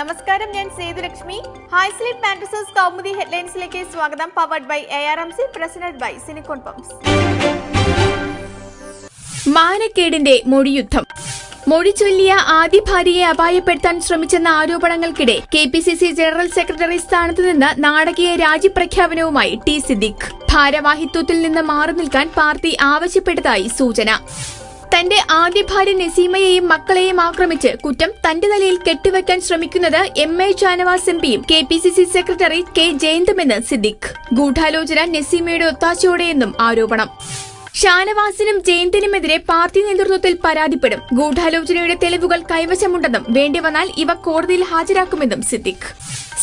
നമസ്കാരം ഞാൻ Sethulakshmi. High sleep mattresses Kaumudi ഹെഡ്ലൈൻസിലേക്ക് സ്വാഗതം powered by A R M C presented by silicon pumps മാനക്കേടിന്റെ മൊഴിയുദ്ധം. മൊഴി ചൊല്ലിയ ആദ്യ ഭാര്യയെ അപായപ്പെടുത്താൻ ശ്രമിച്ചെന്ന ആരോപണങ്ങൾക്കിടെ K P C C general secretary സ്ഥാനത്ത് നിന്ന് നാടകീയ രാജിപ്രഖ്യാപനവുമായി ടി സിദ്ദിഖ്. ഭാരവാഹിത്വത്തിൽ നിന്ന് മാറി നിൽക്കാൻ പാർട്ടി ആവശ്യപ്പെട്ടതായി സൂചന. തന്റെ ആദ്യ ഭാര്യ നസീമയെയും മക്കളെയും ആക്രമിച്ച് കുറ്റം തന്റെ തലയിൽ കെട്ടിവെക്കാൻ ശ്രമിക്കുന്നത് എം എ ഷാനവാസ് എം പിയും K P C C secretary K ജയന്തുമെന്ന് Siddique. ഗൂഢാലോചന നസീമയുടെ ഒത്താശയോടെയെന്നും ആരോപണം. ഷാനവാസിനും ജയന്തിനുമെതിരെ പാർട്ടി നേതൃത്വത്തിൽ പരാതിപ്പെടും. ഗൂഢാലോചനയുടെ തെളിവുകൾ കൈവശമുണ്ടെന്നും വേണ്ടിവന്നാൽ ഇവ കോടതിയിൽ ഹാജരാക്കുമെന്നും സിദ്ദിഖ്.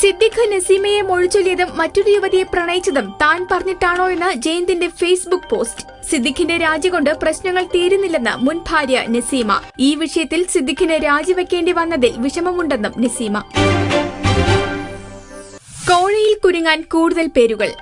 സിദ്ദിഖ് നസീമയെ മൊഴിച്ചൊല്ലിയതും മറ്റൊരു യുവതിയെ പ്രണയിച്ചതും താൻ പറഞ്ഞിട്ടാണോ എന്ന് ജയന്തിന്റെ ഫേസ്ബുക്ക് പോസ്റ്റ്. സിദ്ദിഖിന്റെ രാജി കൊണ്ട് പ്രശ്നങ്ങൾ തീരുന്നില്ലെന്ന് മുൻ ഭാര്യ നസീമ. ഈ വിഷയത്തിൽ സിദ്ദിഖിന് രാജിവെക്കേണ്ടി വന്നതിൽ വിഷമമുണ്ടെന്നും നസീമ. കോഴയിൽ കുരുങ്ങാൻ കൂടുതൽ പേരുകൾ.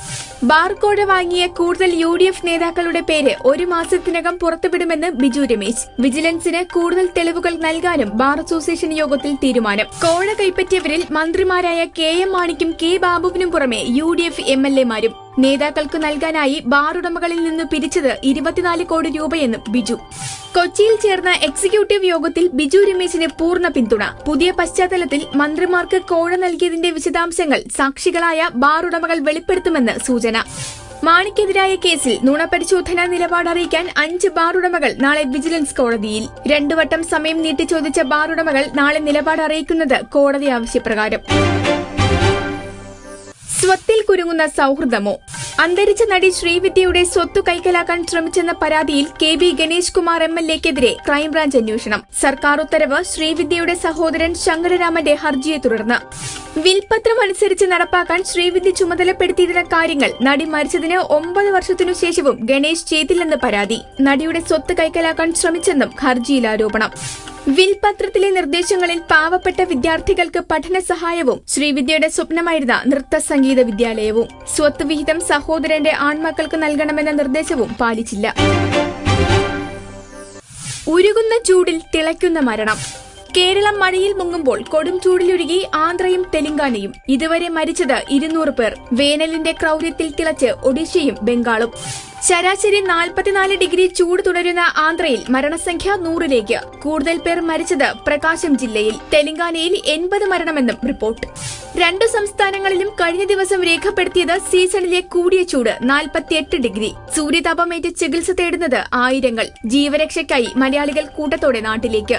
ബാർകോഴ വാങ്ങിയ കൂടുതൽ യു ഡി എഫ് നേതാക്കളുടെ പേര് ഒരു മാസത്തിനകം പുറത്തുവിടുമെന്ന് ബിജു രമേശ്. വിജിലൻസിന് കൂടുതൽ തെളിവുകൾ നൽകാനും ബാർ അസോസിയേഷൻ യോഗത്തിൽ തീരുമാനം. കോഴ കൈപ്പറ്റിയവരിൽ മന്ത്രിമാരായ കെ എം മാണിക്കും കെ ബാബുവിനും പുറമെ U D F M L എമാരും നേതാക്കൾക്ക് നൽകാനായി ബാർ ഉടമകളിൽ നിന്ന് പിരിച്ചത് ഇരുപത്തിനാല് കോടി രൂപയെന്നും ബിജു. കൊച്ചിയിൽ ചേർന്ന എക്സിക്യൂട്ടീവ് യോഗത്തിൽ ബിജു രമേശിന് പൂർണ പിന്തുണ. പുതിയ പശ്ചാത്തലത്തിൽ മന്ത്രിമാർക്ക് കോഴ നൽകിയതിന്റെ വിശദാംശങ്ങൾ സാക്ഷികളായ ബാർ ഉടമകൾ വെളിപ്പെടുത്തുമെന്ന് സൂചന. മാണിക്കെതിരായ കേസിൽ നുണപരിശോധന നിലപാട് അറിയിക്കാൻ അഞ്ച് ബാർ ഉടമകൾ നാളെ വിജിലൻസ് കോടതിയിൽ. രണ്ടുവട്ടം സമയം നീട്ടി ചോദിച്ച ബാർ ഉടമകൾ നാളെ നിലപാട് അറിയിക്കുന്നത് കോടതി ആവശ്യപ്രകാരം. സ്വത്തിൽ കുരുങ്ങുന്ന സൗഹൃദമോ? അന്തരിച്ച നടി ശ്രീവിദ്യയുടെ സ്വത്ത് കൈക്കലാക്കാൻ ശ്രമിച്ചെന്ന പരാതിയിൽ K V Ganesh Kumar M L എക്കെതിരെ crime branch അന്വേഷണം. സർക്കാർ ഉത്തരവ് ശ്രീവിദ്യയുടെ സഹോദരൻ ശങ്കരരാമന്റെ ഹർജിയെ തുടർന്ന്. വിൽപത്രം അനുസരിച്ച് നടപ്പാക്കാൻ ശ്രീവിദ്യ ചുമതലപ്പെടുത്തിയിരുന്ന കാര്യങ്ങൾ നടി മരിച്ചതിന് ഒമ്പത് വർഷത്തിനു ശേഷവും ഗണേഷ് ചെയ്തില്ലെന്ന് പരാതി. നടിയുടെ സ്വത്ത് കൈക്കലാക്കാൻ ശ്രമിച്ചെന്നും ഹർജിയിൽ ആരോപണം. വിൽപത്രത്തിലെ നിർദ്ദേശങ്ങളിൽ പാവപ്പെട്ട വിദ്യാർത്ഥികൾക്ക് പഠന സഹായവും ശ്രീവിദ്യയുടെ സ്വപ്നമായിരുന്ന നൃത്ത സംഗീത വിദ്യാലയവും സ്വത്ത് വിഹിതം സഹോദരന്റെ ആൺമക്കൾക്ക് നൽകണമെന്ന നിർദ്ദേശവും പാലിച്ചില്ല. ഉരുകുന്ന ചൂടിൽ തിളയ്ക്കുന്ന മരണം. കേരളം മഴയിൽ മുങ്ങുമ്പോൾ കൊടും ചൂടിലൊരുകി ആന്ധ്രയും തെലങ്കാനയും. ഇതുവരെ മരിച്ചത് ഇരുന്നൂറ് പേർ. വേനലിന്റെ ക്രൗര്യത്തിൽ തിളച്ച് ഒഡീഷയും ബംഗാളും. ശരാശരി നാൽപ്പത്തിനാല് ഡിഗ്രി ചൂട് തുടരുന്ന ആന്ധ്രയിൽ മരണസംഖ്യ നൂറിലേക്ക്. കൂടുതൽ പേർ മരിച്ചത് പ്രകാശം ജില്ലയിൽ. തെലങ്കാനയിൽ എൺപത് മരണമെന്നും റിപ്പോർട്ട്. രണ്ടു സംസ്ഥാനങ്ങളിലും കഴിഞ്ഞ ദിവസം രേഖപ്പെടുത്തിയത് സീസണിലെ കൂടിയ ചൂട് നാൽപ്പത്തിയെട്ട് ഡിഗ്രി. സൂര്യതാപമേറ്റ് ചികിത്സ തേടുന്നത് ആയിരങ്ങൾ. ജീവരക്ഷയ്ക്കായി മലയാളികൾ കൂട്ടത്തോടെ നാട്ടിലേക്ക്.